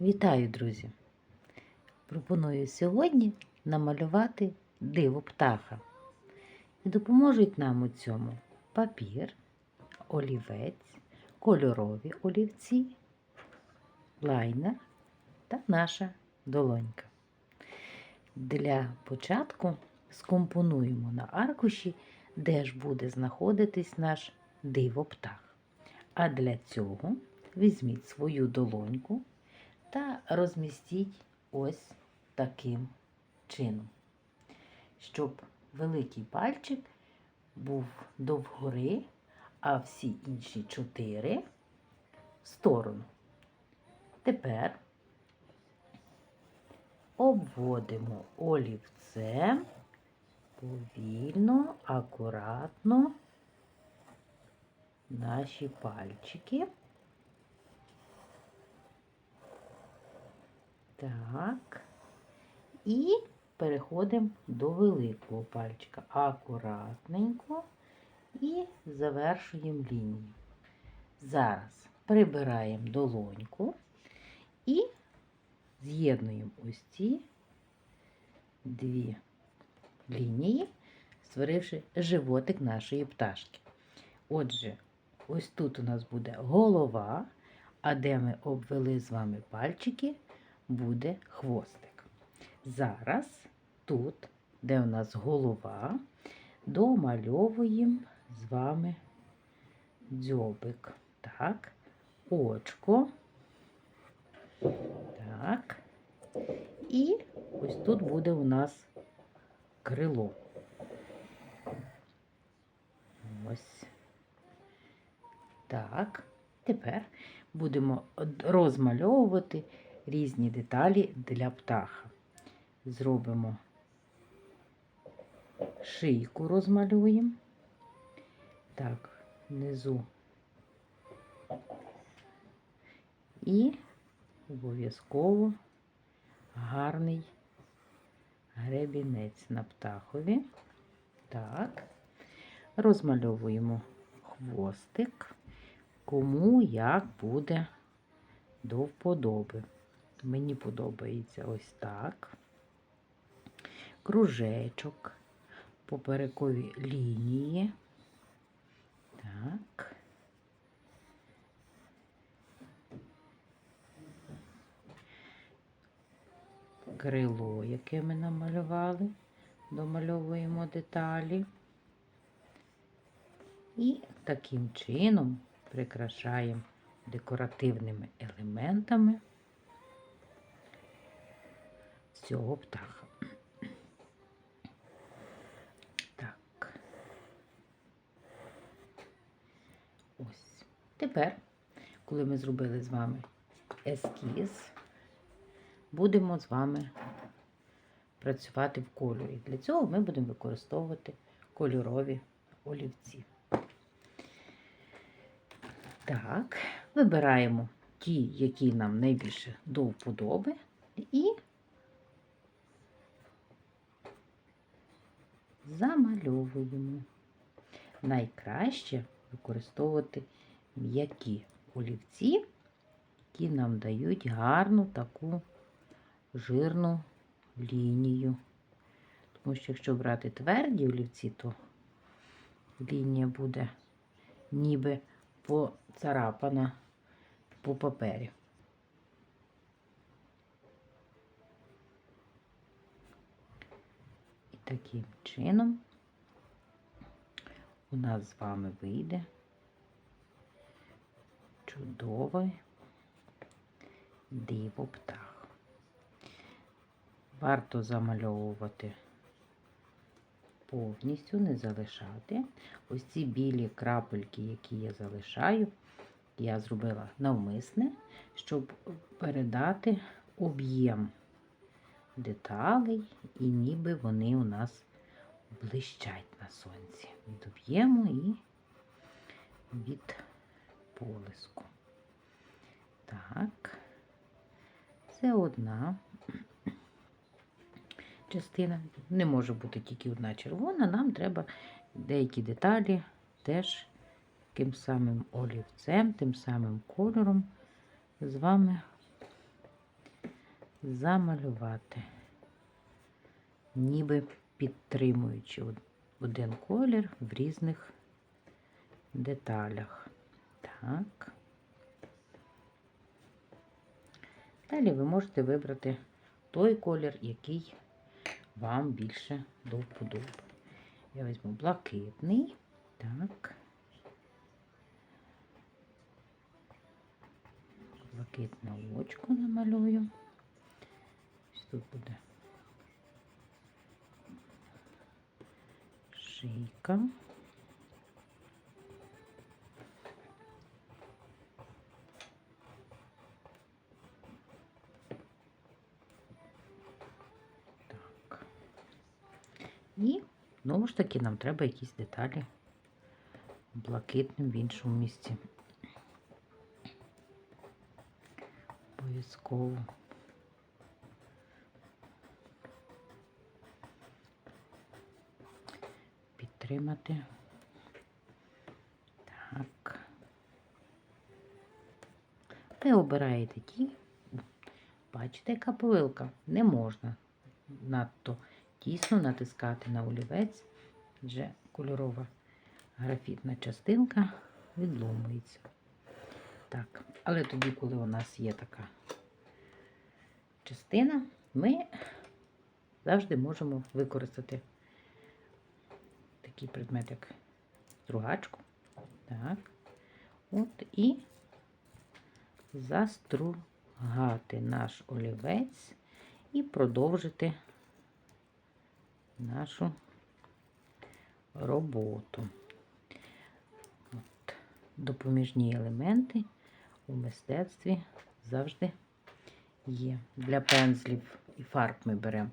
Вітаю, друзі! Пропоную сьогодні намалювати диво птаха. І допоможуть нам у цьому папір, олівець, кольорові олівці, лайнер та наша долонька. Для початку скомпонуємо на аркуші, де ж буде знаходитись наш диво птах. А для цього візьміть свою долоньку та розмістіть ось таким чином, щоб великий пальчик був довгори, а всі інші чотири в сторону. Тепер обводимо олівцем повільно, акуратно наші пальчики. Так. І переходимо до великого пальчика. Акуратненько і завершуємо лінію. Зараз прибираємо долоньку і з'єднуємо ось ці дві лінії, створивши животик нашої пташки. Отже, ось тут у нас буде голова, а де ми обвели з вами пальчики, буде хвостик. Зараз тут, де у нас голова, домальовуємо з вами дзьобик. Так, очко. Так. І ось тут буде у нас крило. Ось. Так. Тепер будемо розмальовувати різні деталі для птаха. Зробимо шийку розмалюємо. Так, внизу. І обов'язково гарний гребінець на птахові. Так, розмальовуємо хвостик, кому як буде до вподоби. Мені подобається ось так. Кружечок, поперекові лінії. Так. Крило, яке ми намалювали, домальовуємо деталі. І таким чином прикрашаємо декоративними елементами цього птаха. Так. Ось. Тепер, коли ми зробили з вами ескіз, будемо з вами працювати в кольорі. Для цього ми будемо використовувати кольорові олівці. Так, вибираємо ті, які нам найбільше до вподоби, і замальовуємо. Найкраще використовувати м'які олівці, які нам дають гарну таку жирну лінію. Тому що якщо брати тверді олівці, то лінія буде ніби поцарапана по папері. Таким чином у нас з вами вийде чудовий диво птах. Варто замальовувати повністю, не залишати. Ось ці білі крапельки, які я залишаю, я зробила навмисне, щоб передати об'єм деталей, і ніби вони у нас блищать на сонці. Від об'єму і від полиску. Так, це одна частина. Не може бути тільки одна червона, нам треба деякі деталі теж тим самим олівцем, тим самим кольором з вами замалювати, ніби підтримуючи один колір в різних деталях. Так. Далі ви можете вибрати той колір, який вам більше до вподоби. Я візьму блакитний. Так. Блакитне очко намалюю. Тут буде шийка. Так. І знову ж таки нам треба якісь деталі блакитним в іншому місці. Обов'язково. Підтримати. Так. Ви обираєте ті. Бачите, яка повилка? Не можна надто тісно натискати на олівець, адже кольорова графітна частинка відломується. Так, але тоді, коли у нас є така частина, ми завжди можемо використати такий предмет, як стругачку. Так. От і застругати наш олівець і продовжити нашу роботу. От. Допоміжні елементи у мистецтві завжди є. Для пензлів і фарб ми беремо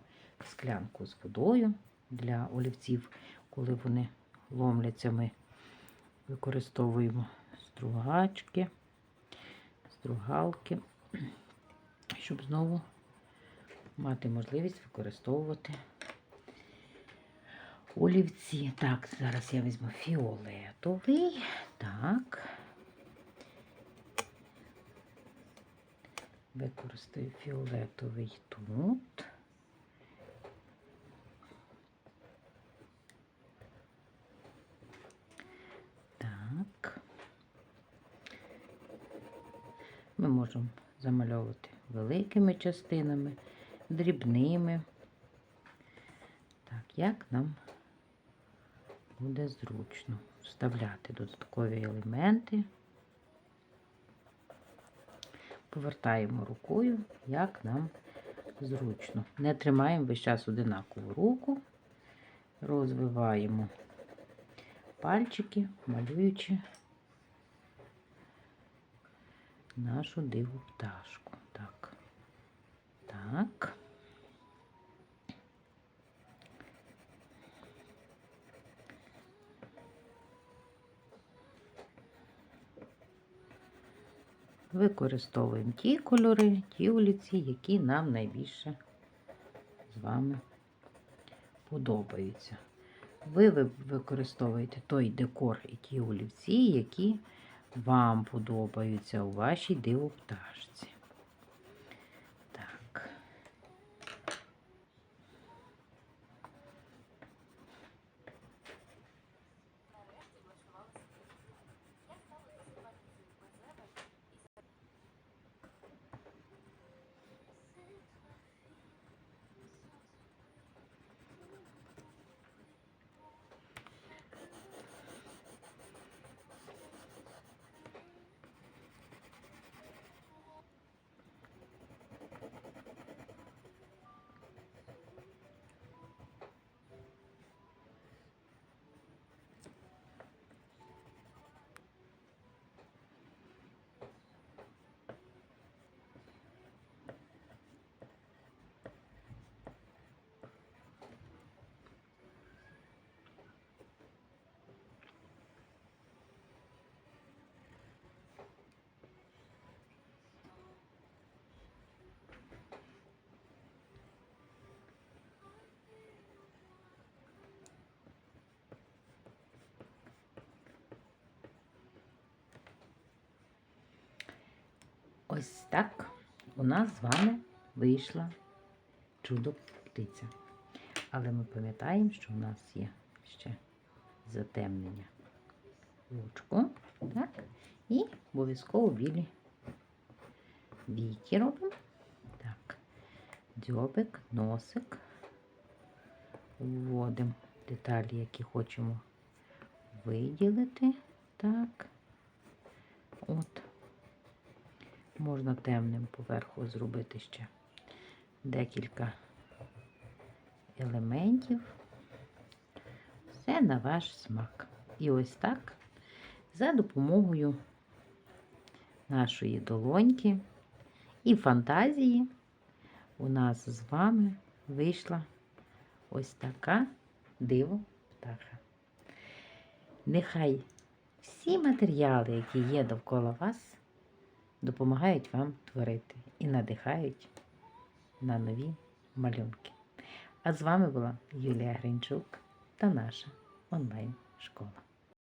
склянку з водою. Для олівців, коли вони ломляться, ми використовуємо стругачки, стругалки, щоб знову мати можливість використовувати олівці. Так, зараз я візьму фіолетовий. Так. Використаю фіолетовий тут. Так. Ми можемо замальовувати великими частинами, дрібними. Так, як нам буде зручно вставляти додаткові елементи. Повертаємо рукою, як нам зручно. Не тримаємо весь час одинакову руку, розвиваємо пальчики, малюючи нашу диву пташку. Так. Так. Використовуємо ті кольори, ті олівці, які нам найбільше з вами подобаються. Ви- використовуєте той декор і ті олівці, які вам подобаються у вашій дивопташці. Так. Ось так у нас з вами вийшла чудо птиця. Але ми пам'ятаємо, що в нас є ще затемнення очко, так? І обов'язково білі віки робимо. Так, дзьобик, носик. Вводимо деталі, які хочемо виділити. Так. От. Можна темним поверху зробити ще декілька елементів. Все на ваш смак. І ось так, за допомогою нашої долоньки і фантазії у нас з вами вийшла ось така диво птаха. Нехай всі матеріали, які є довкола вас, допомагають вам творити і надихають на нові малюнки. А з вами була Юлія Гринчук та наша онлайн-школа.